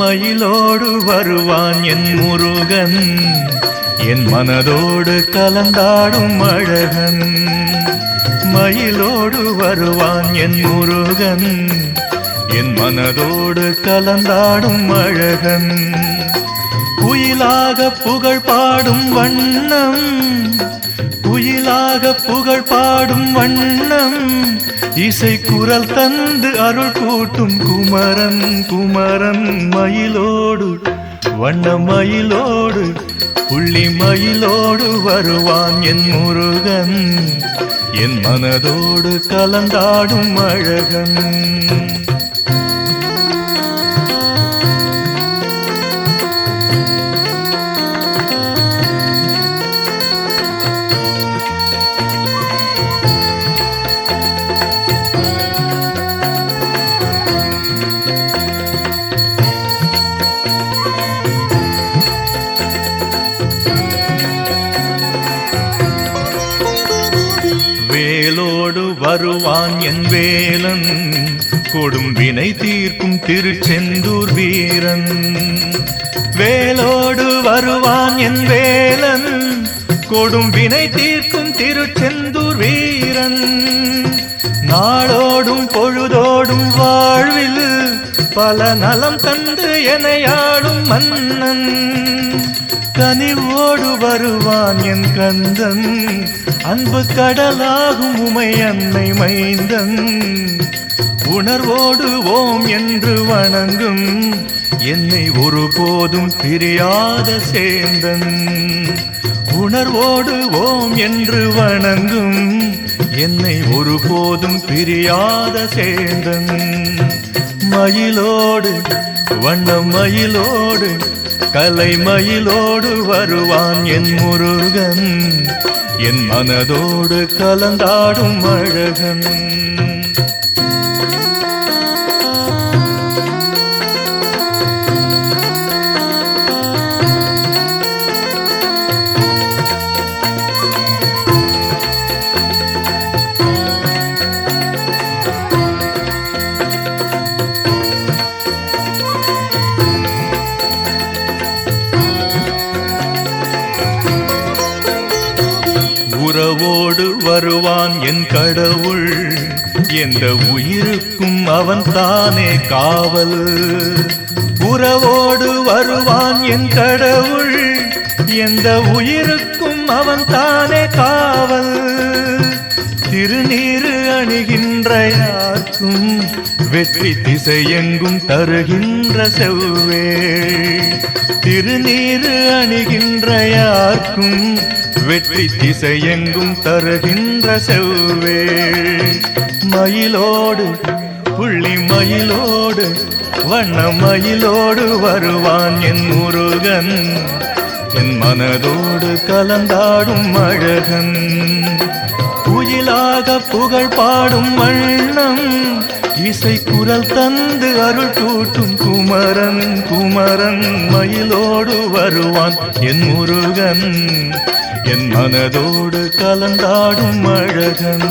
மயிலோடு வருவான் என் முருகன். என் மனதோடு கலந்தாடும் அழகன். மயிலோடு வருவான் என் முருகன். என் மனதோடு கலந்தாடும் அழகன். குயிலாக புகழ் பாடும் வண்ணம். குயிலாக புகழ் பாடும் வண்ணம் இசை குரல் தந்து அருள் கூட்டும் குமரன் குமரன் மயிலோடு வண்ண மயிலோடு புள்ளி மயிலோடு வருவான் என் முருகன். என் மனதோடு கலந்தாடும் அழகன். வேலோடு வருவான் என் வேலன். கொடும் வினை தீர்க்கும் திருச்செந்தூர் வீரன். வேலோடு வருவான் என் வேலன். கொடும் வினை தீர்க்கும் திருச்செந்தூர் வீரன். நாளோடும் பொழுதோடும் வாழ்வில் பல நலம் தந்து எனையாடும் மன்னன். கனிவோடு வருவான் என் கந்தன். அன்பு கடலாகும் உமை அன்னை மைந்தன். உணர்வோடு ஓம் என்று வணங்கும் என்னை ஒருபோதும் பிரியாத சேந்தன். உணர்வோடு ஓம் என்று வணங்கும் என்னை ஒருபோதும் பிரியாத சேந்தன். மயிலோடு வண்ண மயிலோடு கலை மயிலோடு வருவான் என் முருகன். என் மனதோடு கலந்தாடும் அழகன். வருவான் என் கடவுள். எந்த உயிருக்கும் அவன் தானே காவல். உறவோடு வருவான் என் கடவுள். எந்த உயிருக்கும் அவன் தானே காவல். திருநீரு அணுகின்ற யாருக்கும் வெற்றி திசையெங்கும் தருகின்ற செவ்வே. திருநீரு அணுகின்ற யாருக்கும் வெற்றி திசையெங்கும் தருகின்ற செவ்வே. மயிலோடு புள்ளி மயிலோடு வண்ண மயிலோடு வருவான் என் முருகன். என் மனதோடு கலந்தாடும் அழகன். குயிலாக புகழ் பாடும் வண்ணம் இசை குரல் தந்து அருள் கூட்டும் குமரன் குமரன் மயிலோடு வருவான். என் முருகன் என் மனதோடு கலந்தாடும் அழகன்.